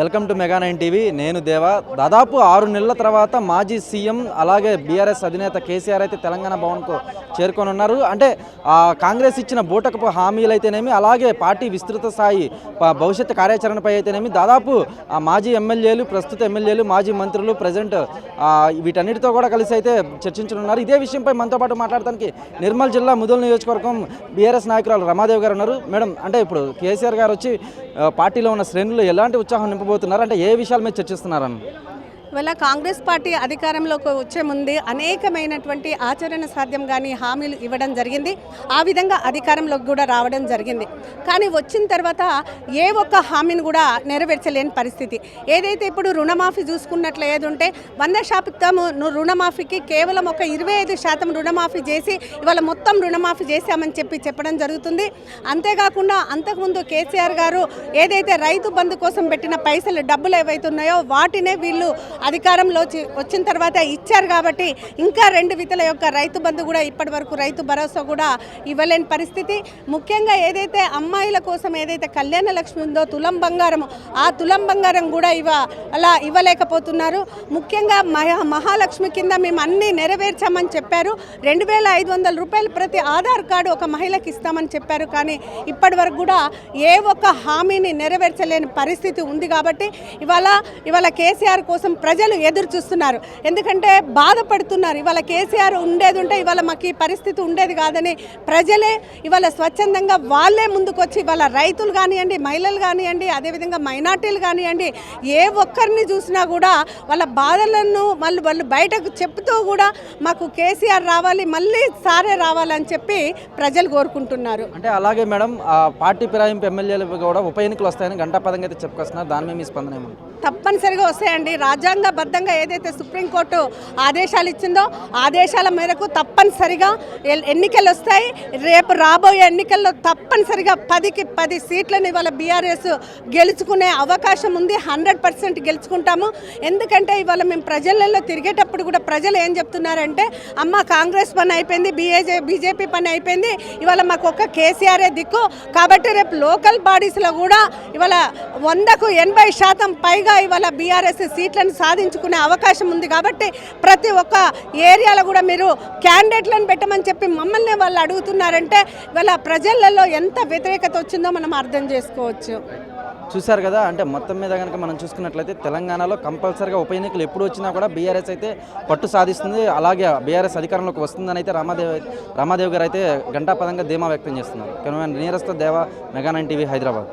Welcome to mega nine TV. నేను దేవా. దాదాపు ఆరు నెలల తర్వాత మాజీ సీఎం అలాగే బీఆర్ఎస్ అధినేత కేసీఆర్ అయితే తెలంగాణ భవన్కు చేరుకొని ఉన్నారు అంటే కాంగ్రెస్ ఇచ్చిన బూటకపు హామీలు అయితేనేమి అలాగే పార్టీ విస్తృత స్థాయి భవిష్యత్ కార్యాచరణపై అయితేనేమి దాదాపు ఆ మాజీ ఎమ్మెల్యేలు ప్రస్తుత ఎమ్మెల్యేలు మాజీ మంత్రులు ప్రజెంట్ వీటన్నిటితో కూడా కలిసి అయితే చర్చించనున్నారు. ఇదే విషయంపై మనతో పాటు మాట్లాడటానికి నిర్మల్ జిల్లా ముదల్ నియోజకవర్గం బీఆర్ఎస్ నాయకురాలు రమాదేవి గారు ఉన్నారు. మేడం అంటే ఇప్పుడు కేసీఆర్ గారు వచ్చి పార్టీలో ఉన్న శ్రేణులు ఎలాంటి ఉత్సాహం చెప్పబోతున్నారు. అంటే ఏ విషయాల మీద చర్చిస్తున్నారని ఇవాళ కాంగ్రెస్ పార్టీ అధికారంలోకి వచ్చే ముందు అనేకమైనటువంటి ఆచరణ సాధ్యం కానీ హామీలు ఇవ్వడం జరిగింది. ఆ విధంగా అధికారంలోకి కూడా రావడం జరిగింది. కానీ వచ్చిన తర్వాత ఏ ఒక్క హామీని కూడా నెరవేర్చలేని పరిస్థితి. ఏదైతే ఇప్పుడు రుణమాఫీ చూసుకున్నట్లు ఏదుంటే వంద శాతం రుణమాఫీకి కేవలం ఒక ఇరవై ఐదు శాతం రుణమాఫీ చేసి ఇవాళ మొత్తం రుణమాఫీ చేశామని చెప్పి చెప్పడం జరుగుతుంది. అంతేకాకుండా అంతకుముందు కేసీఆర్ గారు ఏదైతే రైతు బంధు కోసం పెట్టిన పైసలు డబ్బులు ఏవైతున్నాయో వాటినే వీళ్ళు అధికారంలో వచ్చి- వచ్చిన తర్వాత ఇచ్చారు కాబట్టి ఇంకా రెండు విధుల యొక్క రైతు బంధు కూడా ఇప్పటి వరకు రైతు భరోసా కూడా ఇవ్వలేని పరిస్థితి. ముఖ్యంగా ఏదైతే అమ్మాయిల కోసం ఏదైతే కళ్యాణ లక్ష్మి ఉందో తులం బంగారం ఆ తులం బంగారం కూడా ఇవ అలా ఇవ్వలేకపోతున్నారు. ముఖ్యంగా మహా మహాలక్ష్మి కింద మేము అన్ని నెరవేర్చామని చెప్పారు. రెండు వేల ఐదు వందల రూపాయలు ప్రతి ఆధార్ కార్డు ఒక మహిళకి ఇస్తామని చెప్పారు. కానీ ఇప్పటి వరకు కూడా ఏ ఒక్క హామీని నెరవేర్చలేని పరిస్థితి ఉంది కాబట్టి ఇవాళ ఇవాళ కేసీఆర్ కోసం ప్రజలు ఎదురు చూస్తున్నారు. ఎందుకంటే బాధపడుతున్నారు. ఇవాళ కేసీఆర్ ఉండేది ఉంటే ఇవాళ మాకు ఈ పరిస్థితి ఉండేది కాదని ప్రజలే ఇవాళ స్వచ్ఛందంగా వాళ్ళే ముందుకొచ్చి ఇవాళ రైతులు కానివ్వండి మహిళలు కానివ్వండి అదేవిధంగా మైనార్టీలు కానివ్వండి ఏ ఒక్కరిని చూసినా కూడా వాళ్ళ బాధలను మళ్ళీ వాళ్ళు బయటకు చెప్తూ కూడా మాకు కేసీఆర్ రావాలి మళ్ళీ సారే రావాలని చెప్పి ప్రజలు కోరుకుంటున్నారు. అంటే అలాగే మేడం పార్టీ ఫిరాయింపు ఎమ్మెల్యేలు కూడా ఉప ఎన్నికలు వస్తాయని గంటాపదంగా అయితే చెప్పుకొస్తున్నారు. దాని మీద మీ స్పందన తప్పనిసరిగా వస్తాయండి. రాజ్యాంగబద్ధంగా ఏదైతే సుప్రీంకోర్టు ఆదేశాలు ఇచ్చిందో ఆదేశాల మేరకు తప్పనిసరిగా ఎన్నికలు వస్తాయి రేపు రాబోయే ఎన్నికల్లో తప్పనిసరిగా పదికి పది సీట్లను ఇవాళ బీఆర్ఎస్ గెలుచుకునే అవకాశం ఉంది. హండ్రెడ్ పర్సెంట్ గెలుచుకుంటాము. ఎందుకంటే ఇవాళ మేము ప్రజలలో తిరిగేటప్పుడు కూడా ప్రజలు ఏం చెప్తున్నారంటే అమ్మ కాంగ్రెస్ పని అయిపోయింది బీఏజే బీజేపీ పని అయిపోయింది. ఇవాళ మాకు ఒక్క కేసీఆరే దిక్కు. కాబట్టి రేపు లోకల్ బాడీస్లో కూడా ఇవాళ వందకు ఎనభై శాతం పైగా ఇవాళ బీఆర్ఎస్ సీట్లను సాధించుకునే అవకాశం ఉంది కాబట్టి ప్రతి ఒక్క ఏరియాలో కూడా మీరు క్యాండిడేట్లను పెట్టమని చెప్పి మమ్మల్ని వాళ్ళు అడుగుతున్నారంటే ఇవాళ ప్రజలలో ఎంత వ్యతిరేకత వచ్చిందో మనం అర్థం చేసుకోవచ్చు. చూశారు కదా అంటే మొత్తం మీద కనుక మనం చూసుకున్నట్లయితే తెలంగాణలో కంపల్సరీగా ఉప ఎన్నికలు ఎప్పుడు వచ్చినా కూడా బీఆర్ఎస్ అయితే పట్టు సాధిస్తుంది. అలాగే బీఆర్ఎస్ అధికారంలోకి వస్తుందని అయితే రామాదేవి రామాదేవి గారు అయితే గంటాపదంగా ధీమా వ్యక్తం చేస్తున్నారు. కెమెరామెన్ నీరస్త దేవ మెగా నైన్ టీవీ హైదరాబాద్.